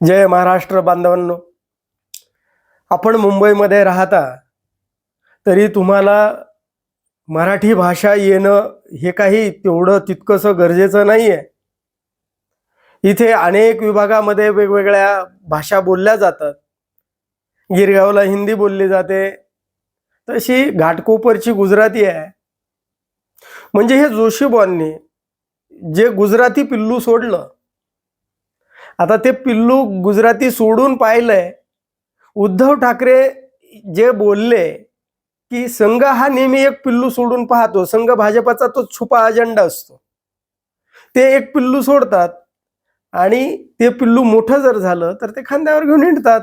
जय महाराष्ट्र बांधवांनो. आपण मुंबईमध्ये राहता तरी तुम्हाला मराठी भाषा येणं हे काही तेवढं तितकंसं गरजेचं नाही आहे इथे अनेक विभागामध्ये वेगवेगळ्या भाषा बोलल्या जातात. गिरगावला हिंदी बोलली जाते. तशी घाटकोपरची गुजराती आहे. म्हणजे हे जोशीबॉननी जे गुजराती पिल्लू सोडलं आता ते पिल्लू गुजराती सोडून पाहिलंय. उद्धव ठाकरे जे बोलले की संघ हा नेहमी एक पिल्लू सोडून पाहतो संघ भाजपाचा तो छुपा अजेंडा असतो. ते एक पिल्लू सोडतात आणि ते पिल्लू मोठं जर झालं तर ते खांद्यावर घेऊन हिंडतात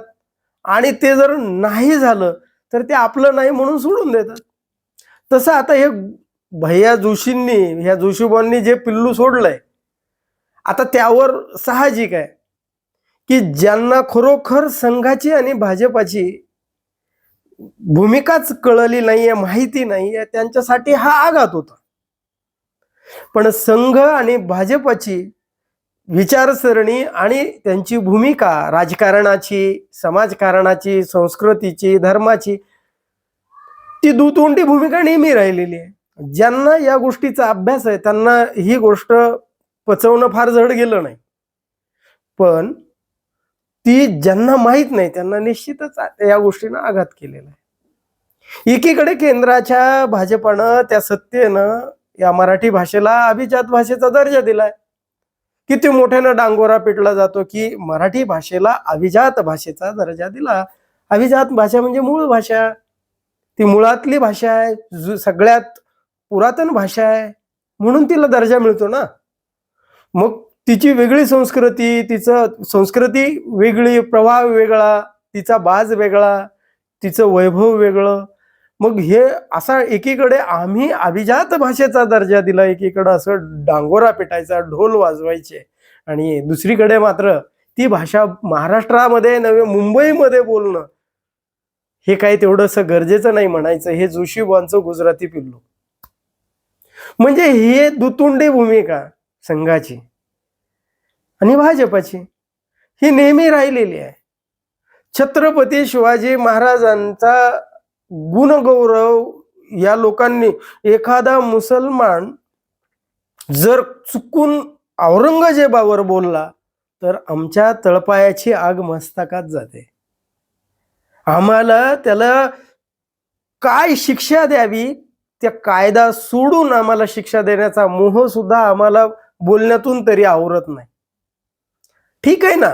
आणि ते जर नाही झालं तर ते आपलं नाही म्हणून सोडून देतात. तसं आता हे भैया जोशींनी ह्या जोशीबांनी जे पिल्लू सोडलंय आता त्यावर साहजिक आहे. की ज्यांना खरोखर संघाची आणि भाजपाची भूमिकाच कळली नाहीये माहिती नाहीये त्यांच्यासाठी हा आघात होता. पण संघ आणि भाजपाची विचारसरणी आणि त्यांची भूमिका राजकारणाची समाजकारणाची संस्कृतीची धर्माची ती दुतोंडी भूमिका नेहमी राहिलेली आहे. ज्यांना या गोष्टीचा अभ्यास आहे त्यांना ही गोष्ट पचवणं फार जड गेलं नाही. पण ती ज्यांना माहीत नाही त्यांना निश्चितच या गोष्टीनं आघात केलेला आहे. एकीकडे केंद्राच्या भाजपानं त्या सत्तेनं या मराठी भाषेला अभिजात भाषेचा दर्जा दिलाय. किती मोठ्यानं डांगोरा पेटला जातो की मराठी भाषेला अभिजात भाषेचा दर्जा दिला. अभिजात भाषा म्हणजे मूळ भाषा. ती मुळातली भाषा आहे सगळ्यात पुरातन भाषा आहे. म्हणून तिला दर्जा मिळतो ना. मग तिची वेगळी संस्कृती तिचं संस्कृती वेगळी प्रवाह वेगळा तिचा बाज वेगळा तिचं वैभव वेगळं. मग हे असा एकीकडे आम्ही अभिजात भाषेचा दर्जा दिला एकीकडे असं डांगोरा पेटायचा ढोल वाजवायचे. आणि दुसरीकडे मात्र ती भाषा महाराष्ट्रामध्ये नव्हे मुंबईमध्ये बोलणं हे काही तेवढंसं गरजेचं नाही म्हणायचं. हे जोशीबांचं गुजराती पिल्लू. म्हणजे हे दुतुंडी भूमिका संघाची. आणि भाजपाची. ही नेहमी राहिलेली आहे. छत्रपती शिवाजी महाराजांचा गुणगौरव या लोकांनी एखादा मुसलमान जर चुकून औरंगजेबावर बोलला तर आमच्या तळपायाची आग मस्तकात जाते. आम्हाला त्याला काय शिक्षा द्यावी त्या कायदा सोडून आम्हाला शिक्षा देण्याचा मोह सुद्धा आम्हाला बोलण्यातून तरी आवरत नाही. ठीक आहे ना.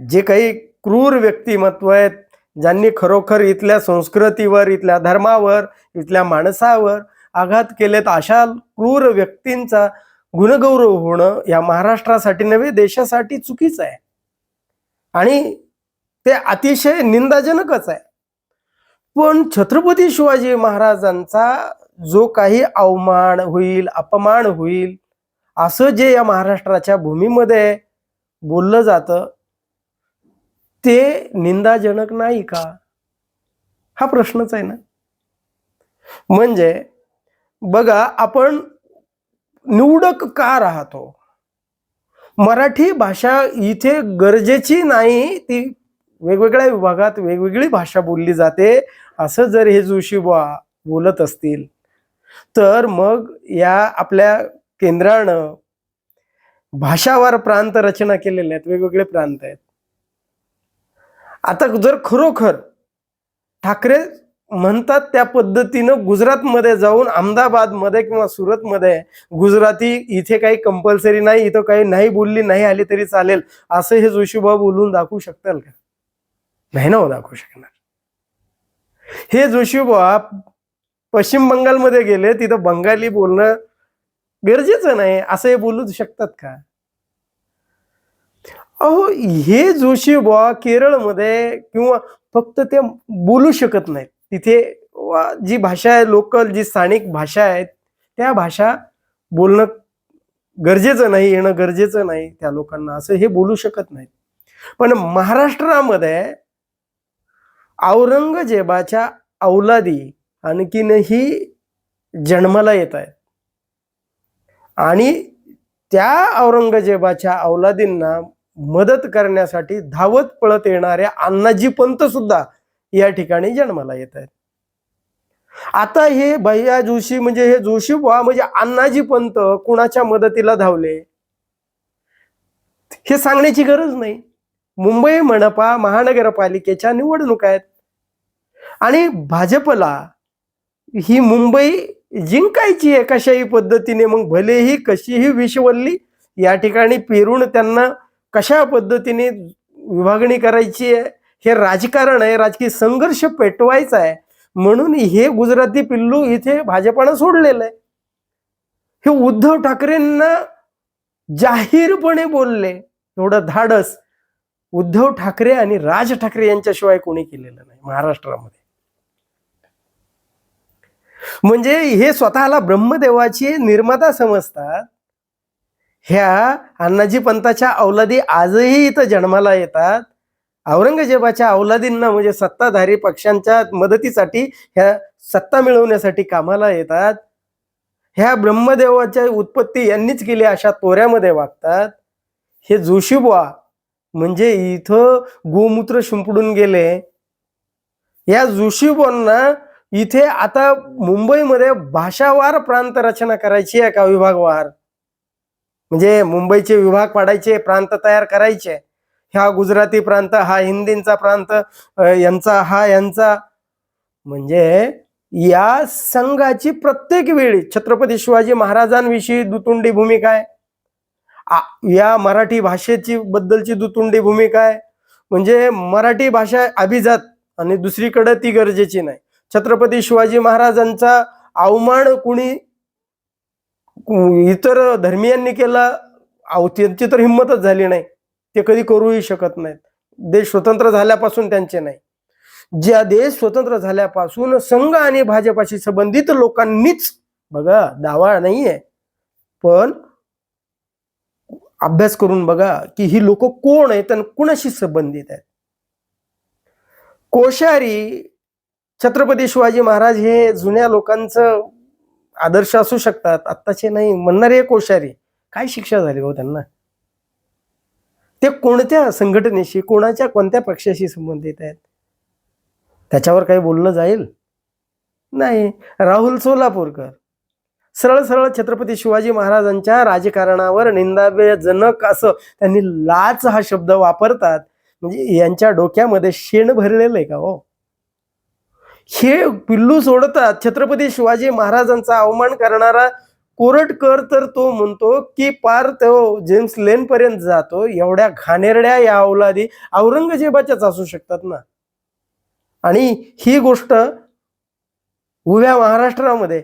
जे काही क्रूर व्यक्तिमत्व आहेत ज्यांनी खरोखर इथल्या संस्कृतीवर इथल्या धर्मावर इथल्या माणसावर आघात केलेत अशा क्रूर व्यक्तींचा गुणगौरव होणं या महाराष्ट्रासाठी नव्हे देशासाठी चुकीचं आहे. आणि ते अतिशय निंदाजनकच आहे. पण छत्रपती शिवाजी महाराजांचा जो काही अवमान होईल अपमान होईल असं जे या महाराष्ट्राच्या भूमीमध्ये बोललं जातं. ते निंदाजनक नाही का? हा प्रश्नच आहे ना. म्हणजे बघा आपण निवडक का राहतो? मराठी भाषा इथे गरजेची नाही ती वेगवेगळ्या विभागात वेगवेगळी भाषा बोलली जाते. असं जर हे जोशी बुवा बोलत असतील तर मग या आपल्या केंद्रानं भाषावार प्रांत रचना केलेल्या आहेत वेगवेगळे प्रांत आहेत. आता जर खरोखर ठाकरे म्हणतात त्या पद्धतीनं गुजरातमध्ये जाऊन अहमदाबादमध्ये किंवा सुरतमध्ये गुजराती इथे काही कंपल्सरी नाही इथं काही नाही बोलली नाही आली तरी चालेल असं हे जोशीबा बोलून दाखवू शकताल का? नाही ना हो दाखवू शकणार. हे जोशीबा पश्चिम बंगालमध्ये गेले तिथं बंगाली बोलणं गरजेचं नाही. असं हे बोलू शकतात का? अहो हे जोशी बुवा केरळमध्ये किंवा फक्त ते बोलू शकत नाहीत. तिथे जी भाषा आहे लोकल जी स्थानिक भाषा आहेत त्या भाषा बोलणं गरजेचं नाही येणं गरजेचं नाही त्या लोकांना. असं हे बोलू शकत नाहीत. पण महाराष्ट्रामध्ये औरंगजेबाच्या औलादी आणखीनही जन्माला येत आहेत. आणि त्या औरंगजेबाच्या औलादींना मदत करण्यासाठी धावत पळत येणाऱ्या अण्णाजी पंत सुद्धा या ठिकाणी जन्माला येत आहेत. आता हे भैया जोशी म्हणजे हे जोशी बुवा म्हणजे अण्णाजी पंत कुणाच्या मदतीला धावले? हे सांगण्याची गरज नाही. मुंबई मनपा महानगरपालिकेच्या निवडणुका आहेत. आणि भाजपला ही मुंबई जिंकायची आहे कशाही पद्धतीने मग भलेही कशीही विषवल्ली या ठिकाणी पेरून त्यांना कशा पद्धतीने विभागणी करायची आहे हे राजकारण आहे राजकीय संघर्ष पेटवायचा आहे. म्हणून हे गुजराती पिल्लू इथे भाजपानं सोडलेलं आहे. हे उद्धव ठाकरेंना जाहीरपणे बोलले एवढं धाडस. उद्धव ठाकरे आणि राज ठाकरे यांच्याशिवाय कोणी केलेलं नाही महाराष्ट्रामध्ये. म्हणजे हे स्वतःला ब्रह्मदेवाची निर्माता समजतात. ह्या अण्णाजी पंताच्या अवलादी आजही इथं जन्माला येतात. औरंगजेबाच्या अवलादींना म्हणजे सत्ताधारी पक्षांच्या मदतीसाठी ह्या सत्ता मिळवण्यासाठी कामाला येतात. ह्या ब्रह्मदेवाच्या उत्पत्ती यांनीच केली अशा तोऱ्यामध्ये वागतात. हे जोशीबुवा म्हणजे इथं गोमूत्र शिंपडून गेले. या जोशीबुवांना इथे आता मुंबईमध्ये भाषावार प्रांत रचना करायची आहे का विभागवार? म्हणजे मुंबईचे विभाग पाडायचे प्रांत तयार करायचे. ह्या गुजराती प्रांत हा हिंदींचा प्रांत यांचा हा यांचा. म्हणजे या संघाची प्रत्येक वेळी छत्रपती शिवाजी महाराजांविषयी दुतुंडी भूमिका आहे. या मराठी भाषेची बद्दलची दुतुंडी भूमिका आहे. म्हणजे मराठी भाषा अभिजात आणि दुसरीकडे ती गरजेची नाही. छत्रपती शिवाजी महाराजांचा अवमान कुणी इतर धर्मियांनी केला त्यांची तर हिंमतच झाली नाही. ते कधी करूही शकत नाहीत. देश स्वतंत्र झाल्यापासून त्यांचे नाही. ज्या देश स्वतंत्र झाल्यापासून संघ आणि भाजपाशी संबंधित लोकांनीच बघा दावा नाहीये. पण अभ्यास करून बघा की ही लोक कोण आहेत आणि कुणाशी संबंधित आहेत? कोश्यारी छत्रपती शिवाजी महाराज हे जुन्या लोकांचं आदर्श असू शकतात आत्ताचे नाही म्हणणारे कोश्यारी. काय शिक्षा झाली हो त्यांना? ते कोणत्या संघटनेशी कोणाच्या कोणत्या पक्षाशी संबंधित आहेत? त्याच्यावर काही बोललं जाईल? नाही. राहुल सोलापूरकर. सरळ सरळ छत्रपती शिवाजी महाराजांच्या राजकारणावर निंदाजनक असं त्यांनी लाच हा शब्द वापरतात. म्हणजे यांच्या डोक्यामध्ये शेण भरलेलं आहे का हो? हे पिल्लू सोडतात. छत्रपती शिवाजी महाराजांचा अवमान करणारा कोरटकर तर तो म्हणतो की पार तो जेम्स लेन पर्यंत जातो. एवढ्या घाणेरड्या या औलादी औरंगजेबाच्याच असू शकतात ना? आणि ही गोष्ट उभ्या महाराष्ट्रामध्ये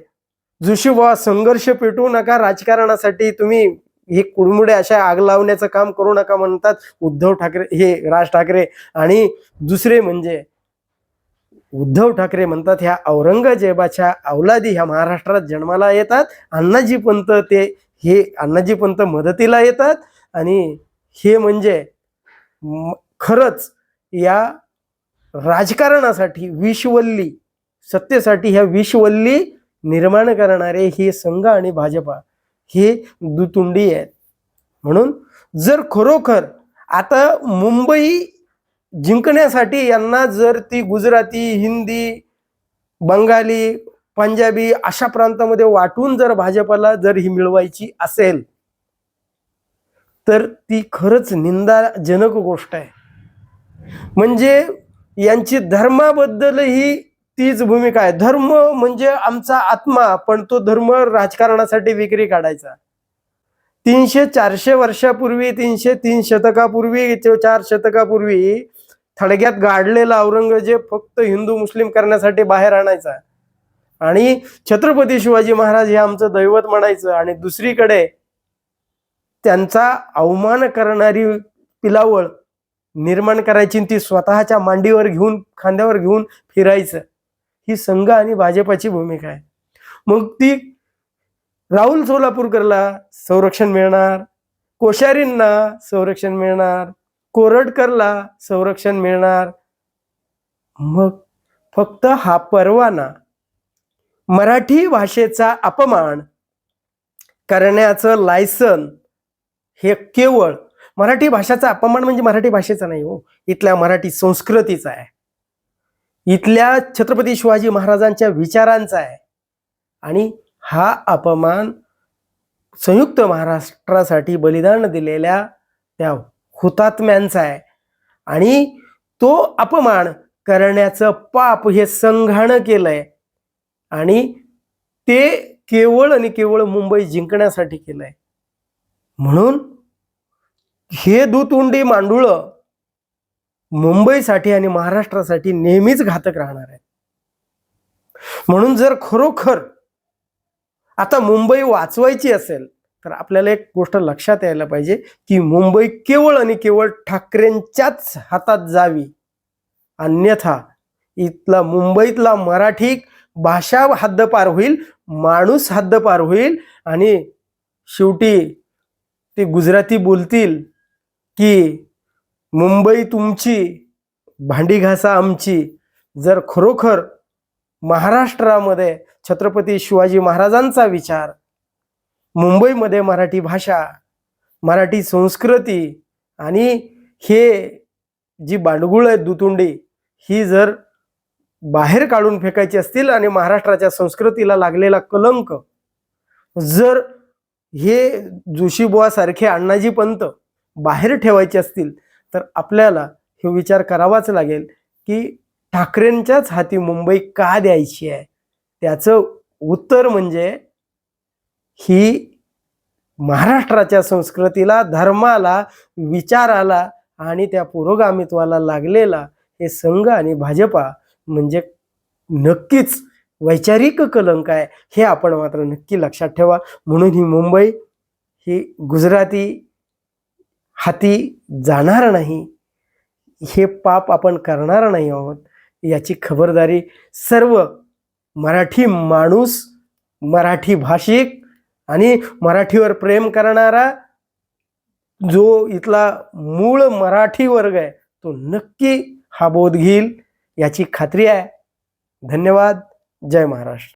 जोशीबा संघर्ष पेटू नका राजकारणासाठी तुम्ही हे कुडमुडे अशा आग लावण्याचं काम करू नका म्हणतात उद्धव ठाकरे हे राज ठाकरे. आणि दुसरे म्हणजे उद्धव ठाकरे म्हणतात ह्या औरंगजेबाच्या अवलादी ह्या महाराष्ट्रात जन्माला येतात. अण्णाजी पंत ते हे अण्णाजी पंत मदतीला येतात. आणि हे म्हणजे खरंच या राजकारणासाठी विषवल्ली सत्तेसाठी ह्या विषवल्ली निर्माण करणारे हे संघ आणि भाजपा हे दुतुंडी आहेत. म्हणून जर खरोखर आता मुंबई जिंकण्यासाठी यांना जर ती गुजराती हिंदी बंगाली पंजाबी अशा प्रांतामध्ये वाटून जर भाजपाला जर ही मिळवायची असेल तर ती खरंच निंदाजनक गोष्ट आहे. म्हणजे यांची धर्माबद्दलही तीच भूमिका आहे. धर्म म्हणजे आमचा आत्मा पण तो धर्म राजकारणासाठी विक्री काढायचा. तीनशे चारशे वर्षापूर्वी तीनशे तीन शतकापूर्वी चार शतकापूर्वी थडग्यात गाडलेला औरंगजेब फक्त हिंदू मुस्लिम करण्यासाठी बाहेर आणायचा. आणि छत्रपती शिवाजी महाराज हे आमचं दैवत म्हणायचं आणि दुसरीकडे त्यांचा अवमान करणारी पिलावळ निर्माण करायची आणि ती स्वतःच्या मांडीवर घेऊन खांद्यावर घेऊन फिरायचं. ही संघ आणि भाजपाची भूमिका आहे. मग ती राहुल सोलापूरकरला संरक्षण मिळणार कोश्यारींना संरक्षण मिळणार कोरडकरला संरक्षण मिळणार. मग फक्त हा परवाना मराठी भाषेचा अपमान करण्याचं लायसन हे केवळ मराठी भाषेचा अपमान म्हणजे मराठी भाषेचा नाही हो इथल्या मराठी संस्कृतीचा आहे. इथल्या छत्रपती शिवाजी महाराजांच्या विचारांचा आहे. आणि हा अपमान संयुक्त महाराष्ट्रासाठी बलिदान दिलेल्या त्या हुतात्म्यांचा आहे. आणि तो अपमान करण्याचं पाप हे संघानं केलंय. आणि ते केवळ आणि केवळ मुंबई जिंकण्यासाठी केलंय. म्हणून हे दुतुंडी मांडुळं मुंबईसाठी आणि महाराष्ट्रासाठी नेहमीच घातक राहणार आहे म्हणून जर खरोखर आता मुंबई वाचवायची असेल तर आपल्याला एक गोष्ट लक्षात यायला पाहिजे की मुंबई केवळ आणि केवळ ठाकरेंच्याच हातात जावी. अन्यथा इथला मुंबईतला मराठी भाषा हद्दपार होईल माणूस हद्दपार होईल आणि शेवटी ते गुजराती बोलतील की मुंबई तुमची भांडी घासा आमची. जर खरोखर महाराष्ट्रामध्ये छत्रपती शिवाजी महाराजांचा विचार मुंबईमध्ये मराठी भाषा मराठी संस्कृती आणि हे जी बांडगुळ आहेत दुतुंडी ही जर बाहेर काढून फेकायची असतील आणि महाराष्ट्राच्या संस्कृतीला लागलेला कलंक जर हे जोशीबुवासारखे अण्णाजी पंत बाहेर ठेवायचे असतील तर आपल्याला हे विचार करावाच लागेल की ठाकरेंच्याच हाती मुंबई का द्यायची आहे? त्याचं उत्तर म्हणजे ही महाराष्ट्राच्या संस्कृतीला धर्माला विचाराला आणि त्या पुरोगामित्वाला लागलेला हे संघ आणि भाजपा म्हणजे नक्कीच वैचारिक कलंक आहे हे आपण मात्र नक्की लक्षात ठेवा. म्हणून ही मुंबई ही गुजराती हाती जाणार नाही हे पाप आपण करणार नाही आहोत याची खबरदारी सर्व मराठी माणूस मराठी भाषिक आणि मराठीवर प्रेम करणारा जो इथला मूळ मराठी वर्ग आहे तो नक्की हा बोध घेईल याची खात्री आहे. धन्यवाद. जय महाराष्ट्र.